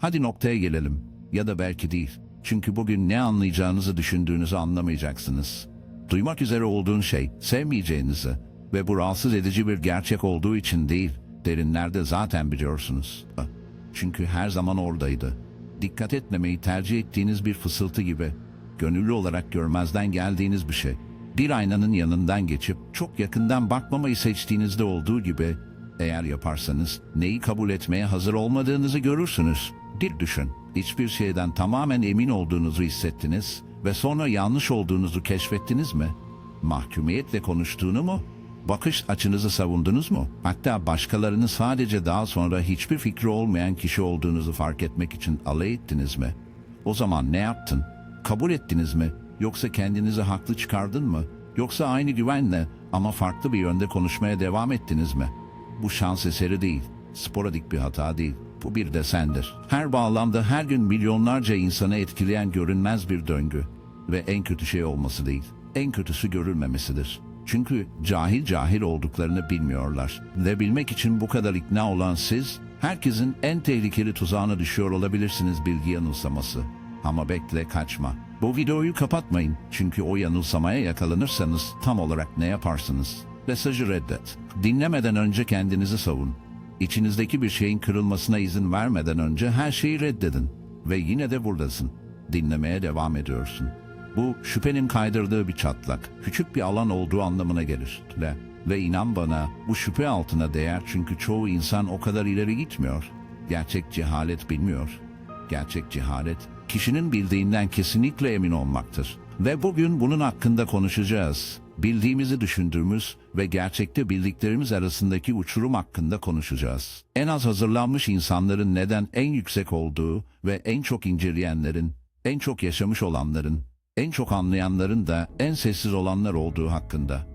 Hadi noktaya gelelim. Ya da belki değil. Çünkü bugün ne anlayacağınızı düşündüğünüzü anlamayacaksınız. Duymak üzere olduğun şey sevmeyeceğinizi ve bu rahatsız edici bir gerçek olduğu için değil, derinlerde zaten biliyorsunuz. Çünkü her zaman oradaydı. Dikkat etmemeyi tercih ettiğiniz bir fısıltı gibi, gönüllü olarak görmezden geldiğiniz bir şey. Bir aynanın yanından geçip çok yakından bakmamayı seçtiğinizde olduğu gibi, eğer yaparsanız neyi kabul etmeye hazır olmadığınızı görürsünüz. Bir düşün, hiçbir şeyden tamamen emin olduğunuzu hissettiniz ve sonra yanlış olduğunuzu keşfettiniz mi? Mahkumiyetle konuştuğunu mu? Bakış açınızı savundunuz mu? Hatta başkalarını sadece daha sonra hiçbir fikri olmayan kişi olduğunuzu fark etmek için alay ettiniz mi? O zaman ne yaptın? Kabul ettiniz mi? Yoksa kendinizi haklı çıkardın mı? Yoksa aynı güvenle ama farklı bir yönde konuşmaya devam ettiniz mi? Bu şans eseri değil, sporadik bir hata değil. Bu bir desendir. Her bağlamda her gün milyonlarca insanı etkileyen görünmez bir döngü. Ve en kötü şey olması değil, en kötüsü görülmemesidir. Çünkü cahil cahil olduklarını bilmiyorlar. Ve bilmek için bu kadar ikna olan siz, herkesin en tehlikeli tuzağına düşüyor olabilirsiniz bilgi yanılsaması. Ama bekle kaçma. Bu videoyu kapatmayın çünkü o yanılsamaya yakalanırsanız tam olarak ne yaparsınız? Mesajı reddet. Dinlemeden önce kendinizi savun. İçinizdeki bir şeyin kırılmasına izin vermeden önce her şeyi reddedin. Ve yine de buradasın. Dinlemeye devam ediyorsun. Bu şüphenin kaydırdığı bir çatlak, küçük bir alan olduğu anlamına gelir. Ve, ve inan bana bu şüphe altına değer çünkü çoğu insan o kadar ileri gitmiyor. Gerçek cehalet bilmiyor. Gerçek cehalet, kişinin bildiğinden kesinlikle emin olmaktır. Ve bugün bunun hakkında konuşacağız. Bildiğimizi düşündüğümüz ve gerçekte bildiklerimiz arasındaki uçurum hakkında konuşacağız. En az hazırlanmış insanların neden en yüksek olduğu ve en çok inceleyenlerin, en çok yaşamış olanların, en çok anlayanların da en sessiz olanlar olduğu hakkında.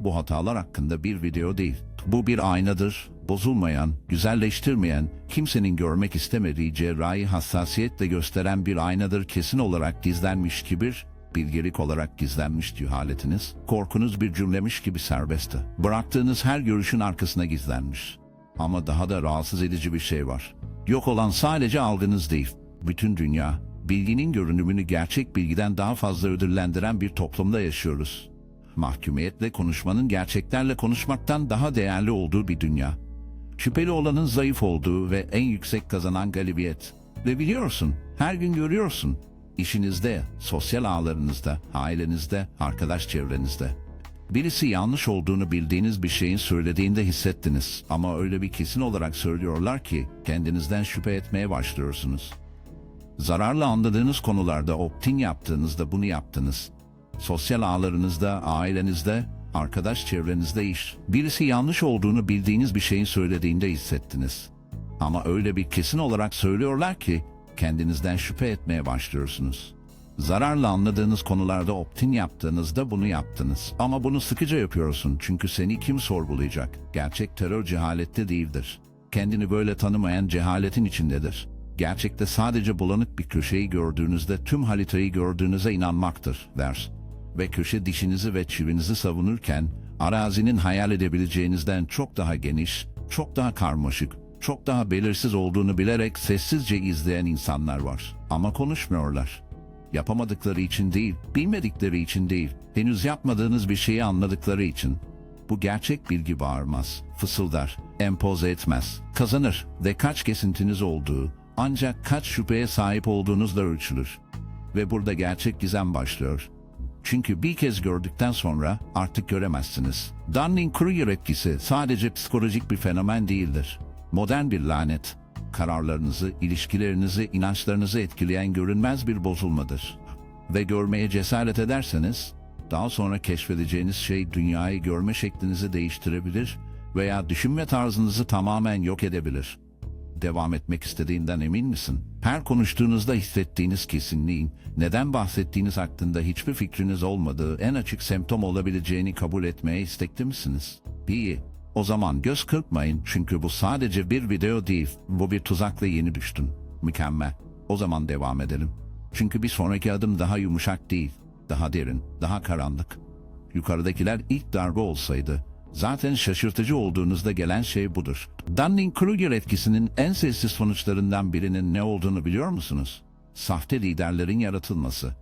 Bu hatalar hakkında bir video değil. Bu bir aynadır, bozulmayan, güzelleştirmeyen, kimsenin görmek istemediği cerrahi hassasiyetle gösteren bir aynadır kesin olarak gizlenmiş kibir, bilgelik olarak gizlenmiş cehaletiniz, korkunuz bir cümlemiş gibi serbestti. Bıraktığınız her görüşün arkasına gizlenmiş. Ama daha da rahatsız edici bir şey var. Yok olan sadece algınız değil, bütün dünya, bilginin görünümünü gerçek bilgiden daha fazla ödüllendiren bir toplumda yaşıyoruz. Mahkumiyetle konuşmanın gerçeklerle konuşmaktan daha değerli olduğu bir dünya. Şüpheli olanın zayıf olduğu ve en yüksek kazanan galibiyet. Ve biliyorsun, her gün görüyorsun. İşinizde, sosyal ağlarınızda, ailenizde, arkadaş çevrenizde. Birisi yanlış olduğunu bildiğiniz bir şeyin söylediğinde hissettiniz. Ama öyle bir kesin olarak söylüyorlar ki kendinizden şüphe etmeye başlıyorsunuz. Zararlı anladığınız konularda optin yaptığınızda bunu yaptınız. Sosyal ağlarınızda, ailenizde, arkadaş çevrenizde iş. Birisi yanlış olduğunu bildiğiniz bir şeyin söylediğinde hissettiniz. Ama öyle bir kesin olarak söylüyorlar ki kendinizden şüphe etmeye başlıyorsunuz. Zararlı anladığınız konularda optin yaptığınızda bunu yaptınız. Ama bunu sıkıca yapıyorsun çünkü seni kim sorgulayacak? Gerçek terör cehalette değildir. Kendini böyle tanımayan cehaletin içindedir. Gerçekte sadece bulanık bir köşeyi gördüğünüzde tüm haritayı gördüğünüze inanmaktır der. Ve köşe dişinizi ve çivinizi savunurken arazinin hayal edebileceğinizden çok daha geniş, çok daha karmaşık, çok daha belirsiz olduğunu bilerek sessizce izleyen insanlar var. Ama konuşmuyorlar. Yapamadıkları için değil, bilmedikleri için değil, henüz yapmadığınız bir şeyi anladıkları için. Bu gerçek bilgi bağırmaz, fısıldar, empoze etmez, kazanır ve kaç kesintiniz olduğu, ancak kaç şüpheye sahip olduğunuzla ölçülür. Ve burada gerçek gizem başlıyor. Çünkü bir kez gördükten sonra artık göremezsiniz. Dunning-Kruger etkisi sadece psikolojik bir fenomen değildir. Modern bir lanet. Kararlarınızı, ilişkilerinizi, inançlarınızı etkileyen görünmez bir bozulmadır. Ve görmeye cesaret ederseniz, daha sonra keşfedeceğiniz şey dünyayı görme şeklinizi değiştirebilir veya düşünme tarzınızı tamamen yok edebilir devam etmek istediğinden emin misin? Her konuştuğunuzda hissettiğiniz kesinliğin, neden bahsettiğiniz hakkında hiçbir fikriniz olmadığı en açık semptom olabileceğini kabul etmeye istekli misiniz? İyi. O zaman göz kırpmayın çünkü bu sadece bir video değil, bu bir tuzakla yeni düştün. Mükemmel. O zaman devam edelim. Çünkü bir sonraki adım daha yumuşak değil, daha derin, daha karanlık. Yukarıdakiler ilk darbe olsaydı, Zaten şaşırtıcı olduğunuzda gelen şey budur. Dunning-Kruger etkisinin en sessiz sonuçlarından birinin ne olduğunu biliyor musunuz? Sahte liderlerin yaratılması.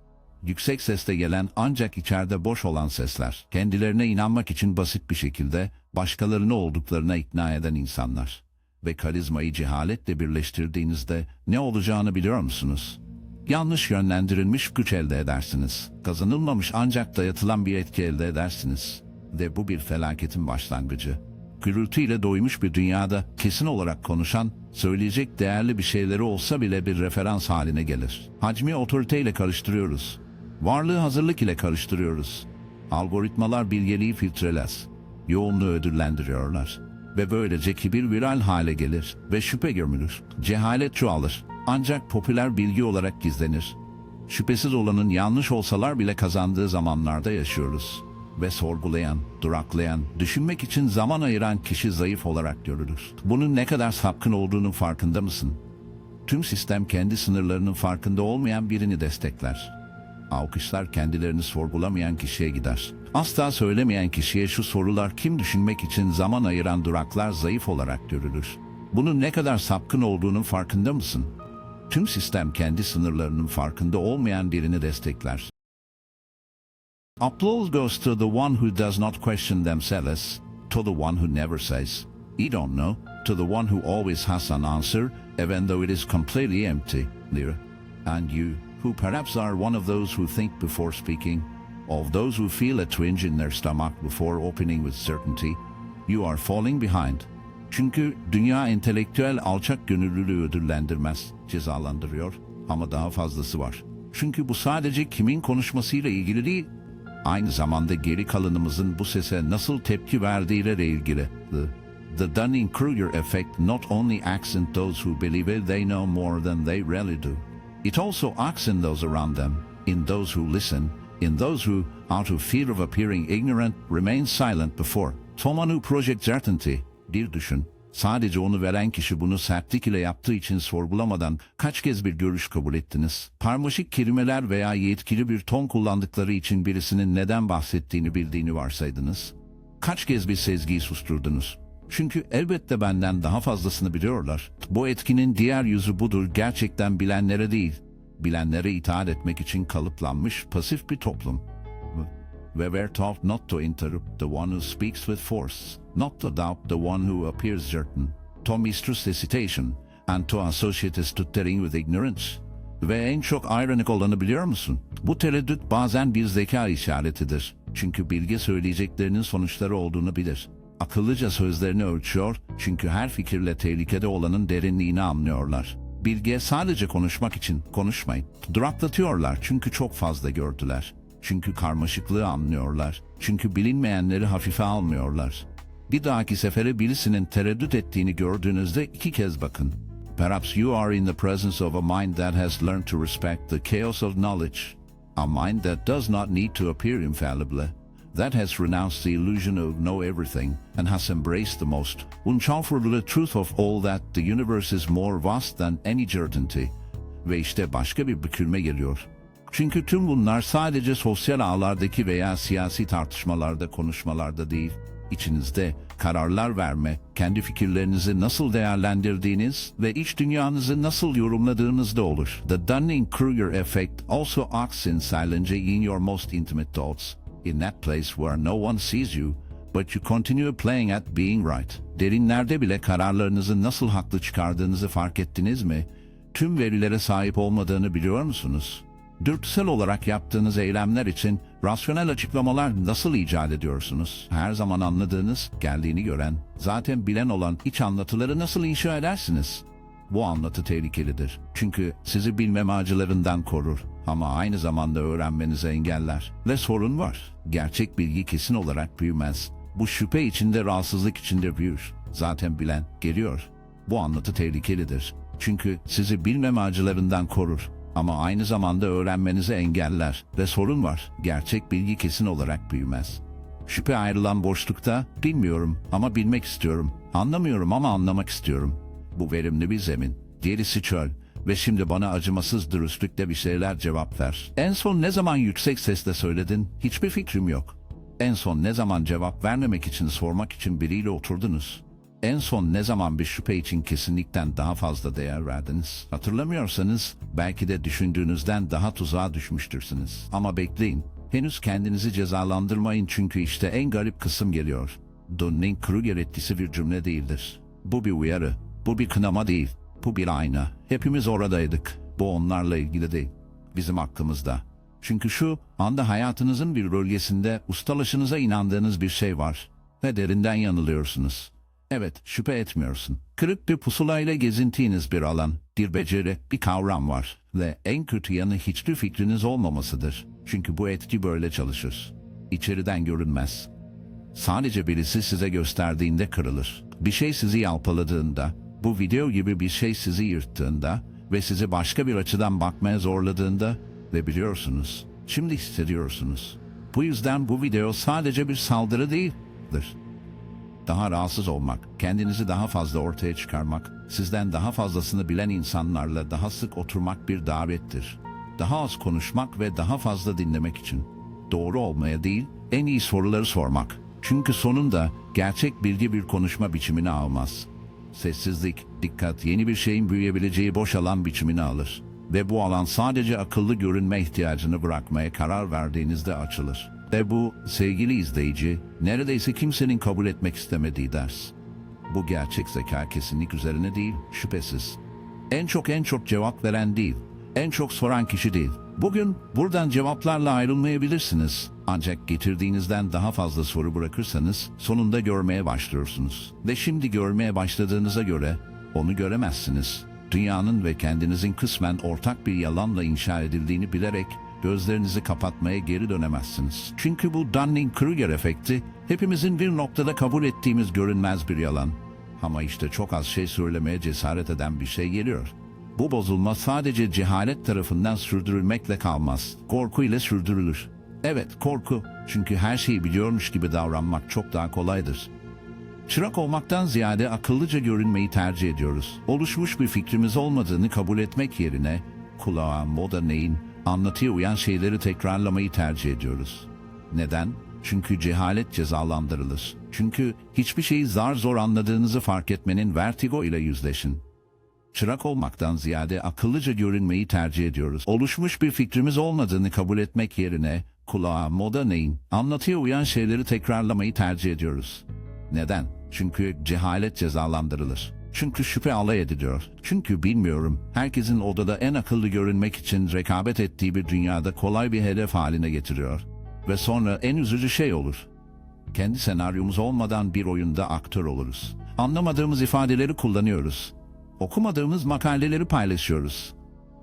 Yüksek sesle gelen ancak içeride boş olan sesler. Kendilerine inanmak için basit bir şekilde başkalarını olduklarına ikna eden insanlar. Ve karizmayı cehaletle birleştirdiğinizde ne olacağını biliyor musunuz? Yanlış yönlendirilmiş güç elde edersiniz. Kazanılmamış ancak dayatılan bir etki elde edersiniz. Ve bu bir felaketin başlangıcı. Gürültüyle doymuş bir dünyada kesin olarak konuşan, söyleyecek değerli bir şeyleri olsa bile bir referans haline gelir. Hacmi otoriteyle karıştırıyoruz. Varlığı hazırlık ile karıştırıyoruz. Algoritmalar bilgeliği filtreler. Yoğunluğu ödüllendiriyorlar. Ve böylece kibir viral hale gelir ve şüphe gömülür. Cehalet çoğalır. Ancak popüler bilgi olarak gizlenir. Şüphesiz olanın yanlış olsalar bile kazandığı zamanlarda yaşıyoruz. Ve sorgulayan, duraklayan, düşünmek için zaman ayıran kişi zayıf olarak görülür. Bunun ne kadar sapkın olduğunun farkında mısın? Tüm sistem kendi sınırlarının farkında olmayan birini destekler. Alkışlar kendilerini sorgulamayan kişiye gider. Asla söylemeyen kişiye şu sorular kim düşünmek için zaman ayıran duraklar zayıf olarak görülür. Bunun ne kadar sapkın olduğunun farkında mısın? Tüm sistem kendi sınırlarının farkında olmayan birini destekler. Applause goes to the one who does not question themselves, to the one who never says, I don't know, to the one who always has an answer, even though it is completely empty, Lyra. And you, who perhaps are one of those who think before speaking, of those who feel a twinge in their stomach before opening with certainty, you are falling behind. Çünkü dünya entelektüel alçak gönüllülüğü ödüllendirmez, cezalandırıyor ama daha fazlası var. Çünkü bu sadece kimin konuşmasıyla ilgili değil, aynı zamanda geri kalanımızın bu sese nasıl tepki verdiğiyle de ilgili. The, the Dunning-Kruger effect not only in those who believe they know more than they really do. It also acts in those around them, in those who listen, in those who, out of fear of appearing ignorant, remain silent before. Tomanu Project Certainty, bir düşün. Sadece onu veren kişi bunu sertlik ile yaptığı için sorgulamadan kaç kez bir görüş kabul ettiniz? Parmaşık kelimeler veya yetkili bir ton kullandıkları için birisinin neden bahsettiğini bildiğini varsaydınız? Kaç kez bir sezgiyi susturdunuz? Çünkü elbette benden daha fazlasını biliyorlar. Bu etkinin diğer yüzü budur gerçekten bilenlere değil, bilenlere itaat etmek için kalıplanmış pasif bir toplum. We were taught not to interrupt the one who speaks with force, not to doubt the one who appears certain, to mistrust hesitation, and to associate stuttering with ignorance. Ve en çok ironik olanı biliyor musun? Bu tereddüt bazen bir zeka işaretidir. Çünkü bilge söyleyeceklerinin sonuçları olduğunu bilir. Akıllıca sözlerini ölçüyor çünkü her fikirle tehlikede olanın derinliğini anlıyorlar. Bilge sadece konuşmak için konuşmayın. Duraklatıyorlar çünkü çok fazla gördüler. Çünkü karmaşıklığı anlıyorlar. Çünkü bilinmeyenleri hafife almıyorlar. Bir dahaki sefere birisinin tereddüt ettiğini gördüğünüzde iki kez bakın. Perhaps you are in the presence of a mind that has learned to respect the chaos of knowledge. A mind that does not need to appear infallibly. That has renounced the illusion of know everything and has embraced the most unchalfurlı truth of all that the universe is more vast than any certainty. Ve işte başka bir bükülme geliyor. Çünkü tüm bunlar sadece sosyal ağlardaki veya siyasi tartışmalarda, konuşmalarda değil, içinizde kararlar verme, kendi fikirlerinizi nasıl değerlendirdiğiniz ve iç dünyanızı nasıl yorumladığınızda olur. The Dunning-Kruger effect also acts in silence in your most intimate thoughts, in that place where no one sees you, but you continue playing at being right. Derinlerde bile kararlarınızı nasıl haklı çıkardığınızı fark ettiniz mi? Tüm verilere sahip olmadığını biliyor musunuz? Dürtüsel olarak yaptığınız eylemler için rasyonel açıklamalar nasıl icat ediyorsunuz? Her zaman anladığınız, geldiğini gören, zaten bilen olan iç anlatıları nasıl inşa edersiniz? Bu anlatı tehlikelidir. Çünkü sizi bilmem ağacılarından korur ama aynı zamanda öğrenmenizi engeller. Ve sorun var. Gerçek bilgi kesin olarak büyümez. Bu şüphe içinde, rahatsızlık içinde büyür. Zaten bilen geliyor. Bu anlatı tehlikelidir. Çünkü sizi bilmem ağacılarından korur ama aynı zamanda öğrenmenizi engeller ve sorun var. Gerçek bilgi kesin olarak büyümez. Şüphe ayrılan boşlukta bilmiyorum ama bilmek istiyorum. Anlamıyorum ama anlamak istiyorum. Bu verimli bir zemin. Gerisi çöl ve şimdi bana acımasız dürüstlükle bir şeyler cevap ver. En son ne zaman yüksek sesle söyledin? Hiçbir fikrim yok. En son ne zaman cevap vermemek için sormak için biriyle oturdunuz? En son ne zaman bir şüphe için kesinlikten daha fazla değer verdiniz? Hatırlamıyorsanız belki de düşündüğünüzden daha tuzağa düşmüştürsünüz. Ama bekleyin. Henüz kendinizi cezalandırmayın çünkü işte en garip kısım geliyor. Dunning-Kruger etkisi bir cümle değildir. Bu bir uyarı. Bu bir kınama değil. Bu bir ayna. Hepimiz oradaydık. Bu onlarla ilgili değil. Bizim hakkımızda. Çünkü şu anda hayatınızın bir bölgesinde ustalaşınıza inandığınız bir şey var. Ve derinden yanılıyorsunuz. Evet, şüphe etmiyorsun. Kırık bir pusulayla gezintiğiniz bir alan, bir beceri, bir kavram var. Ve en kötü yanı hiçbir fikriniz olmamasıdır. Çünkü bu etki böyle çalışır. İçeriden görünmez. Sadece birisi size gösterdiğinde kırılır. Bir şey sizi yalpaladığında, bu video gibi bir şey sizi yırttığında ve sizi başka bir açıdan bakmaya zorladığında ve biliyorsunuz, şimdi hissediyorsunuz. Bu yüzden bu video sadece bir saldırı değildir. Daha rahatsız olmak, kendinizi daha fazla ortaya çıkarmak, sizden daha fazlasını bilen insanlarla daha sık oturmak bir davettir. Daha az konuşmak ve daha fazla dinlemek için. Doğru olmaya değil, en iyi soruları sormak. Çünkü sonunda gerçek bilgi bir konuşma biçimini almaz. Sessizlik, dikkat yeni bir şeyin büyüyebileceği boş alan biçimini alır. Ve bu alan sadece akıllı görünme ihtiyacını bırakmaya karar verdiğinizde açılır. Ve bu sevgili izleyici neredeyse kimsenin kabul etmek istemediği ders. Bu gerçek zeka kesinlik üzerine değil, şüphesiz. En çok en çok cevap veren değil, en çok soran kişi değil. Bugün buradan cevaplarla ayrılmayabilirsiniz. Ancak getirdiğinizden daha fazla soru bırakırsanız sonunda görmeye başlıyorsunuz. Ve şimdi görmeye başladığınıza göre onu göremezsiniz. Dünyanın ve kendinizin kısmen ortak bir yalanla inşa edildiğini bilerek gözlerinizi kapatmaya geri dönemezsiniz. Çünkü bu Dunning-Kruger efekti hepimizin bir noktada kabul ettiğimiz görünmez bir yalan. Ama işte çok az şey söylemeye cesaret eden bir şey geliyor. Bu bozulma sadece cehalet tarafından sürdürülmekle kalmaz. Korku ile sürdürülür. Evet korku. Çünkü her şeyi biliyormuş gibi davranmak çok daha kolaydır. Çırak olmaktan ziyade akıllıca görünmeyi tercih ediyoruz. Oluşmuş bir fikrimiz olmadığını kabul etmek yerine kulağa, moda neyin, anlatıya uyan şeyleri tekrarlamayı tercih ediyoruz. Neden? Çünkü cehalet cezalandırılır. Çünkü hiçbir şeyi zar zor anladığınızı fark etmenin vertigo ile yüzleşin. Çırak olmaktan ziyade akıllıca görünmeyi tercih ediyoruz. Oluşmuş bir fikrimiz olmadığını kabul etmek yerine kulağa, moda neyin, anlatıya uyan şeyleri tekrarlamayı tercih ediyoruz. Neden? Çünkü cehalet cezalandırılır. Çünkü şüphe alay ediliyor. Çünkü bilmiyorum, herkesin odada en akıllı görünmek için rekabet ettiği bir dünyada kolay bir hedef haline getiriyor. Ve sonra en üzücü şey olur. Kendi senaryomuz olmadan bir oyunda aktör oluruz. Anlamadığımız ifadeleri kullanıyoruz. Okumadığımız makaleleri paylaşıyoruz.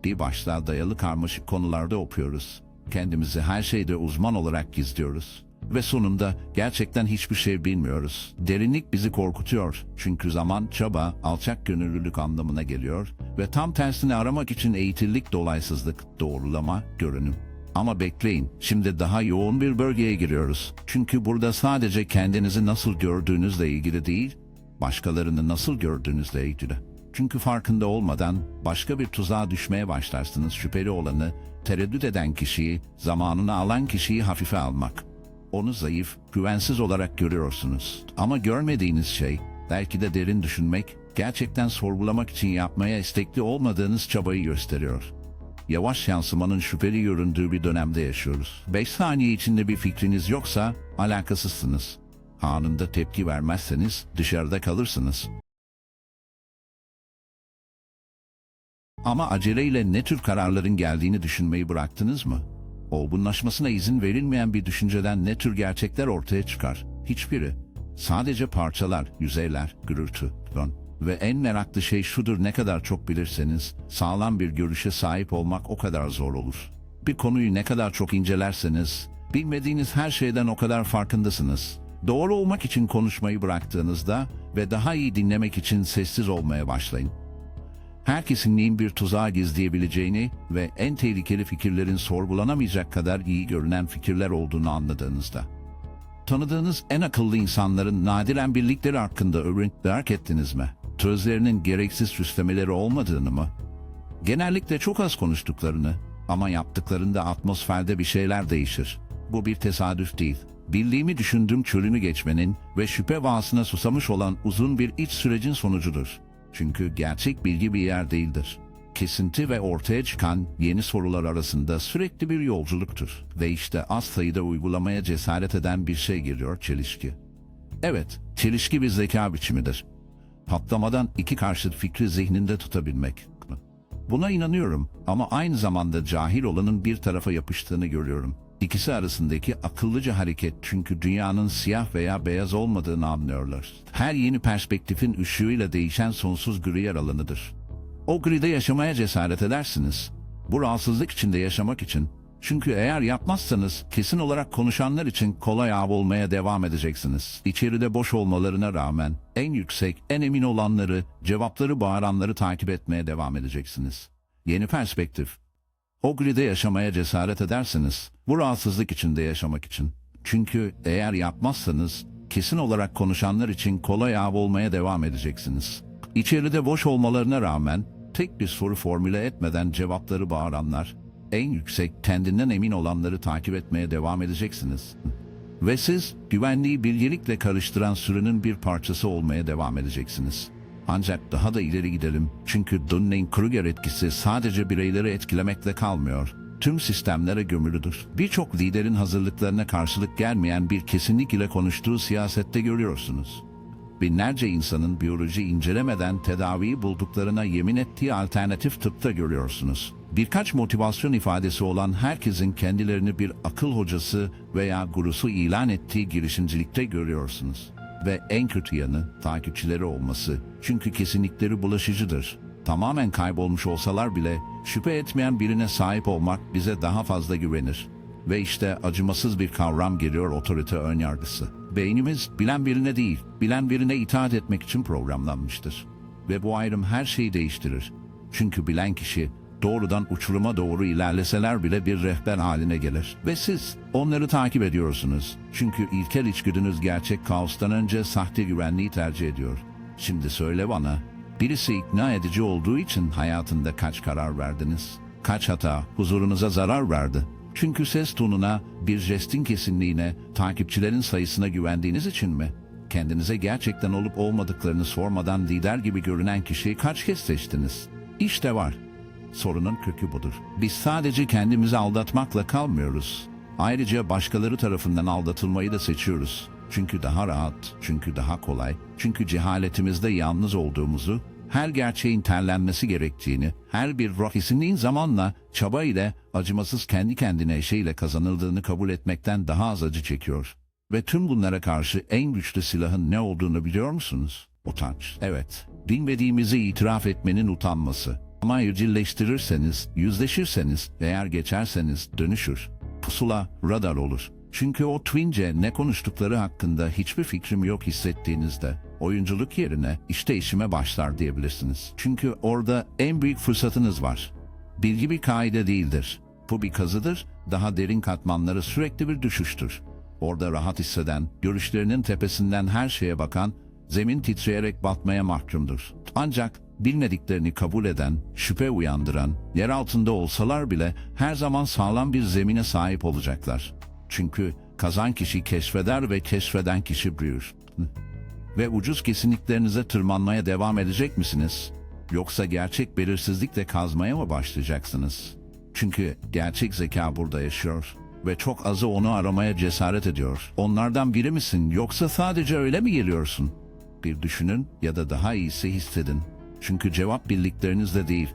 Bir başlığa dayalı karmaşık konularda okuyoruz. Kendimizi her şeyde uzman olarak gizliyoruz. Ve sonunda gerçekten hiçbir şey bilmiyoruz. Derinlik bizi korkutuyor. Çünkü zaman, çaba, alçak gönüllülük anlamına geliyor. Ve tam tersini aramak için eğitillik, dolaysızlık, doğrulama, görünüm. Ama bekleyin, şimdi daha yoğun bir bölgeye giriyoruz. Çünkü burada sadece kendinizi nasıl gördüğünüzle ilgili değil, başkalarını nasıl gördüğünüzle ilgili. Çünkü farkında olmadan başka bir tuzağa düşmeye başlarsınız şüpheli olanı, tereddüt eden kişiyi, zamanını alan kişiyi hafife almak. Onu zayıf, güvensiz olarak görüyorsunuz. Ama görmediğiniz şey, belki de derin düşünmek, gerçekten sorgulamak için yapmaya istekli olmadığınız çabayı gösteriyor. Yavaş yansımanın şüpheli göründüğü bir dönemde yaşıyoruz. 5 saniye içinde bir fikriniz yoksa alakasızsınız. Anında tepki vermezseniz dışarıda kalırsınız. Ama aceleyle ne tür kararların geldiğini düşünmeyi bıraktınız mı? Olgunlaşmasına izin verilmeyen bir düşünceden ne tür gerçekler ortaya çıkar? Hiçbiri. Sadece parçalar, yüzeyler, gürültü, dön. Ve en meraklı şey şudur ne kadar çok bilirseniz, sağlam bir görüşe sahip olmak o kadar zor olur. Bir konuyu ne kadar çok incelerseniz, bilmediğiniz her şeyden o kadar farkındasınız. Doğru olmak için konuşmayı bıraktığınızda ve daha iyi dinlemek için sessiz olmaya başlayın herkesin neyin bir tuzağa gizleyebileceğini ve en tehlikeli fikirlerin sorgulanamayacak kadar iyi görünen fikirler olduğunu anladığınızda. Tanıdığınız en akıllı insanların nadiren birlikleri hakkında öğrenip ettiniz mi? Sözlerinin gereksiz süslemeleri olmadığını mı? Genellikle çok az konuştuklarını ama yaptıklarında atmosferde bir şeyler değişir. Bu bir tesadüf değil. bildiğimi düşündüğüm çölünü geçmenin ve şüphe vahasına susamış olan uzun bir iç sürecin sonucudur. Çünkü gerçek bilgi bir yer değildir. Kesinti ve ortaya çıkan yeni sorular arasında sürekli bir yolculuktur. Ve işte az sayıda uygulamaya cesaret eden bir şey geliyor çelişki. Evet, çelişki bir zeka biçimidir. Patlamadan iki karşıt fikri zihninde tutabilmek. Buna inanıyorum ama aynı zamanda cahil olanın bir tarafa yapıştığını görüyorum. İkisi arasındaki akıllıca hareket çünkü dünyanın siyah veya beyaz olmadığını anlıyorlar. Her yeni perspektifin ışığıyla değişen sonsuz gri yer alanıdır. O gride yaşamaya cesaret edersiniz. Bu rahatsızlık içinde yaşamak için. Çünkü eğer yapmazsanız kesin olarak konuşanlar için kolay av olmaya devam edeceksiniz. İçeride boş olmalarına rağmen en yüksek, en emin olanları, cevapları bağıranları takip etmeye devam edeceksiniz. Yeni perspektif. O gride yaşamaya cesaret edersiniz. Bu rahatsızlık içinde yaşamak için. Çünkü eğer yapmazsanız kesin olarak konuşanlar için kolay av olmaya devam edeceksiniz. İçeride boş olmalarına rağmen tek bir soru formüle etmeden cevapları bağıranlar, en yüksek kendinden emin olanları takip etmeye devam edeceksiniz. Ve siz güvenliği bilgelikle karıştıran sürünün bir parçası olmaya devam edeceksiniz. Ancak daha da ileri gidelim çünkü Dunning-Kruger etkisi sadece bireyleri etkilemekle kalmıyor. Tüm sistemlere gömülüdür. Birçok liderin hazırlıklarına karşılık gelmeyen bir kesinlik ile konuştuğu siyasette görüyorsunuz binlerce insanın biyoloji incelemeden tedaviyi bulduklarına yemin ettiği alternatif tıpta görüyorsunuz. Birkaç motivasyon ifadesi olan herkesin kendilerini bir akıl hocası veya gurusu ilan ettiği girişimcilikte görüyorsunuz. Ve en kötü yanı takipçileri olması. Çünkü kesinlikleri bulaşıcıdır. Tamamen kaybolmuş olsalar bile şüphe etmeyen birine sahip olmak bize daha fazla güvenir. Ve işte acımasız bir kavram geliyor otorite önyargısı. Beynimiz bilen birine değil, bilen birine itaat etmek için programlanmıştır. Ve bu ayrım her şeyi değiştirir. Çünkü bilen kişi doğrudan uçuruma doğru ilerleseler bile bir rehber haline gelir. Ve siz onları takip ediyorsunuz. Çünkü ilkel içgüdünüz gerçek kaostan önce sahte güvenliği tercih ediyor. Şimdi söyle bana, birisi ikna edici olduğu için hayatında kaç karar verdiniz? Kaç hata huzurunuza zarar verdi? Çünkü ses tonuna, bir jestin kesinliğine, takipçilerin sayısına güvendiğiniz için mi? Kendinize gerçekten olup olmadıklarını sormadan lider gibi görünen kişiyi kaç kez seçtiniz? İşte var. Sorunun kökü budur. Biz sadece kendimizi aldatmakla kalmıyoruz. Ayrıca başkaları tarafından aldatılmayı da seçiyoruz. Çünkü daha rahat, çünkü daha kolay, çünkü cehaletimizde yalnız olduğumuzu, her gerçeğin terlenmesi gerektiğini, her bir ruh kesinliğin zamanla, çaba ile, acımasız kendi kendine eşeğiyle kazanıldığını kabul etmekten daha az acı çekiyor. Ve tüm bunlara karşı en güçlü silahın ne olduğunu biliyor musunuz? Utanç. Evet, bilmediğimizi itiraf etmenin utanması. Ama evcilleştirirseniz, yüzleşirseniz, eğer geçerseniz dönüşür. Pusula, radar olur. Çünkü o twince ne konuştukları hakkında hiçbir fikrim yok hissettiğinizde oyunculuk yerine işte işime başlar diyebilirsiniz. Çünkü orada en büyük fırsatınız var. Bilgi bir kaide değildir. Bu bir kazıdır, daha derin katmanları sürekli bir düşüştür. Orada rahat hisseden, görüşlerinin tepesinden her şeye bakan, zemin titreyerek batmaya mahkumdur. Ancak bilmediklerini kabul eden, şüphe uyandıran, yer altında olsalar bile her zaman sağlam bir zemine sahip olacaklar. Çünkü kazan kişi keşfeder ve keşfeden kişi büyür. Ve ucuz kesinliklerinize tırmanmaya devam edecek misiniz? Yoksa gerçek belirsizlikle kazmaya mı başlayacaksınız? Çünkü gerçek zeka burada yaşıyor ve çok azı onu aramaya cesaret ediyor. Onlardan biri misin yoksa sadece öyle mi geliyorsun? Bir düşünün ya da daha iyisi hissedin. Çünkü cevap birliklerinizde değil,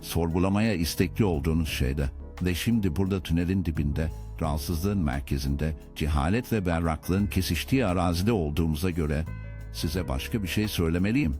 sorgulamaya istekli olduğunuz şeyde. Ve şimdi burada tünelin dibinde, rahatsızlığın merkezinde, cehalet ve berraklığın kesiştiği arazide olduğumuza göre size başka bir şey söylemeliyim.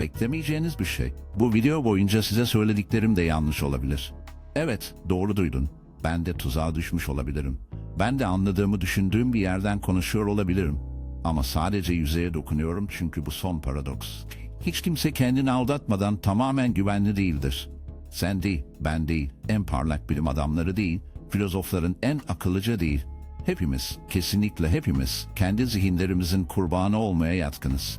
Beklemeyeceğiniz bir şey. Bu video boyunca size söylediklerim de yanlış olabilir. Evet, doğru duydun. Ben de tuzağa düşmüş olabilirim. Ben de anladığımı düşündüğüm bir yerden konuşuyor olabilirim. Ama sadece yüzeye dokunuyorum çünkü bu son paradoks. Hiç kimse kendini aldatmadan tamamen güvenli değildir. Sen değil, ben değil, en parlak bilim adamları değil, filozofların en akıllıca değil. Hepimiz, kesinlikle hepimiz, kendi zihinlerimizin kurbanı olmaya yatkınız.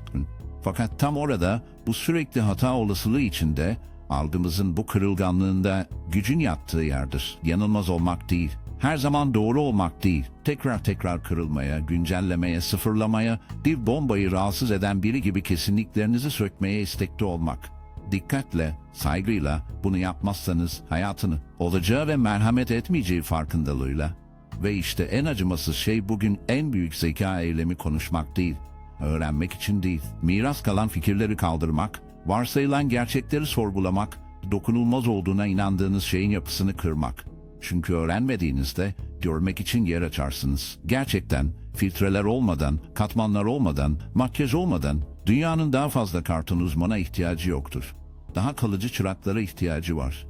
Fakat tam orada, bu sürekli hata olasılığı içinde, algımızın bu kırılganlığında gücün yattığı yerdir. Yanılmaz olmak değil, her zaman doğru olmak değil, tekrar tekrar kırılmaya, güncellemeye, sıfırlamaya, bir bombayı rahatsız eden biri gibi kesinliklerinizi sökmeye istekli olmak. Dikkatle, saygıyla bunu yapmazsanız hayatını olacağı ve merhamet etmeyeceği farkındalığıyla ve işte en acımasız şey bugün en büyük zeka eylemi konuşmak değil, öğrenmek için değil, miras kalan fikirleri kaldırmak, varsayılan gerçekleri sorgulamak, dokunulmaz olduğuna inandığınız şeyin yapısını kırmak. Çünkü öğrenmediğinizde görmek için yer açarsınız. Gerçekten filtreler olmadan, katmanlar olmadan, makyaj olmadan dünyanın daha fazla karton uzmana ihtiyacı yoktur. Daha kalıcı çıraklara ihtiyacı var.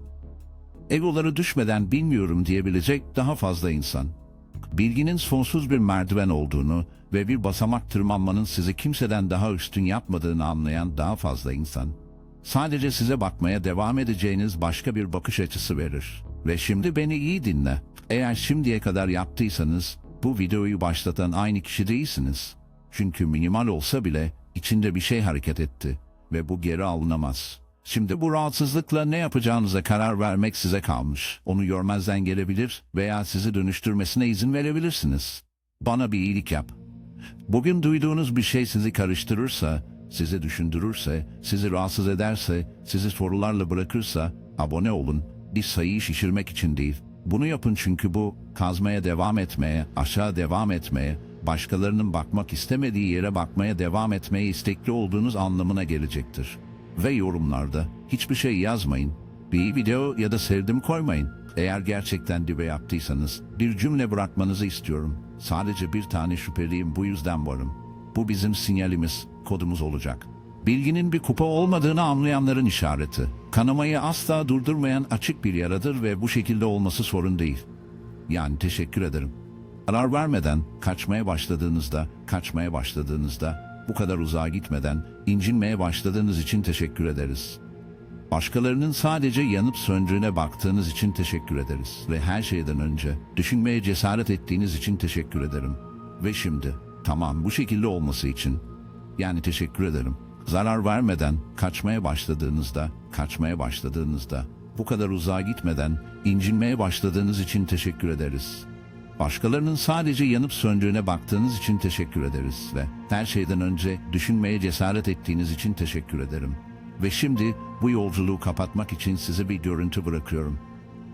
Egoları düşmeden bilmiyorum diyebilecek daha fazla insan. Bilginin sonsuz bir merdiven olduğunu ve bir basamak tırmanmanın sizi kimseden daha üstün yapmadığını anlayan daha fazla insan. Sadece size bakmaya devam edeceğiniz başka bir bakış açısı verir. Ve şimdi beni iyi dinle. Eğer şimdiye kadar yaptıysanız bu videoyu başlatan aynı kişi değilsiniz. Çünkü minimal olsa bile içinde bir şey hareket etti ve bu geri alınamaz. Şimdi bu rahatsızlıkla ne yapacağınıza karar vermek size kalmış. Onu görmezden gelebilir veya sizi dönüştürmesine izin verebilirsiniz. Bana bir iyilik yap. Bugün duyduğunuz bir şey sizi karıştırırsa, sizi düşündürürse, sizi rahatsız ederse, sizi sorularla bırakırsa abone olun. Bir sayıyı şişirmek için değil. Bunu yapın çünkü bu kazmaya devam etmeye, aşağı devam etmeye, başkalarının bakmak istemediği yere bakmaya devam etmeye istekli olduğunuz anlamına gelecektir. Ve yorumlarda hiçbir şey yazmayın. Bir video ya da sevdim koymayın. Eğer gerçekten dibe yaptıysanız bir cümle bırakmanızı istiyorum. Sadece bir tane şüpheliyim bu yüzden varım. Bu bizim sinyalimiz, kodumuz olacak. Bilginin bir kupa olmadığını anlayanların işareti. Kanamayı asla durdurmayan açık bir yaradır ve bu şekilde olması sorun değil. Yani teşekkür ederim. Karar vermeden kaçmaya başladığınızda, kaçmaya başladığınızda, bu kadar uzağa gitmeden incinmeye başladığınız için teşekkür ederiz. Başkalarının sadece yanıp söndüğüne baktığınız için teşekkür ederiz. Ve her şeyden önce düşünmeye cesaret ettiğiniz için teşekkür ederim. Ve şimdi, tamam bu şekilde olması için, yani teşekkür ederim. Zarar vermeden kaçmaya başladığınızda, kaçmaya başladığınızda, bu kadar uzağa gitmeden incinmeye başladığınız için teşekkür ederiz. Başkalarının sadece yanıp söndüğüne baktığınız için teşekkür ederiz ve her şeyden önce düşünmeye cesaret ettiğiniz için teşekkür ederim. Ve şimdi bu yolculuğu kapatmak için size bir görüntü bırakıyorum.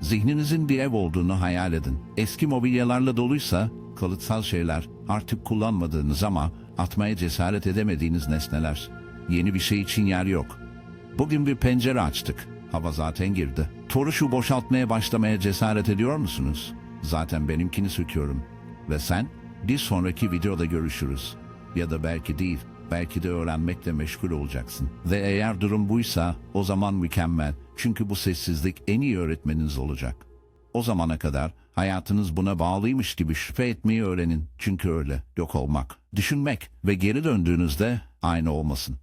Zihninizin bir ev olduğunu hayal edin. Eski mobilyalarla doluysa kalıtsal şeyler, artık kullanmadığınız ama atmaya cesaret edemediğiniz nesneler. Yeni bir şey için yer yok. Bugün bir pencere açtık. Hava zaten girdi. Toruşu boşaltmaya başlamaya cesaret ediyor musunuz? Zaten benimkini söküyorum. Ve sen? Bir sonraki videoda görüşürüz. Ya da belki değil, belki de öğrenmekle meşgul olacaksın. Ve eğer durum buysa o zaman mükemmel. Çünkü bu sessizlik en iyi öğretmeniniz olacak. O zamana kadar hayatınız buna bağlıymış gibi şüphe etmeyi öğrenin. Çünkü öyle yok olmak, düşünmek ve geri döndüğünüzde aynı olmasın.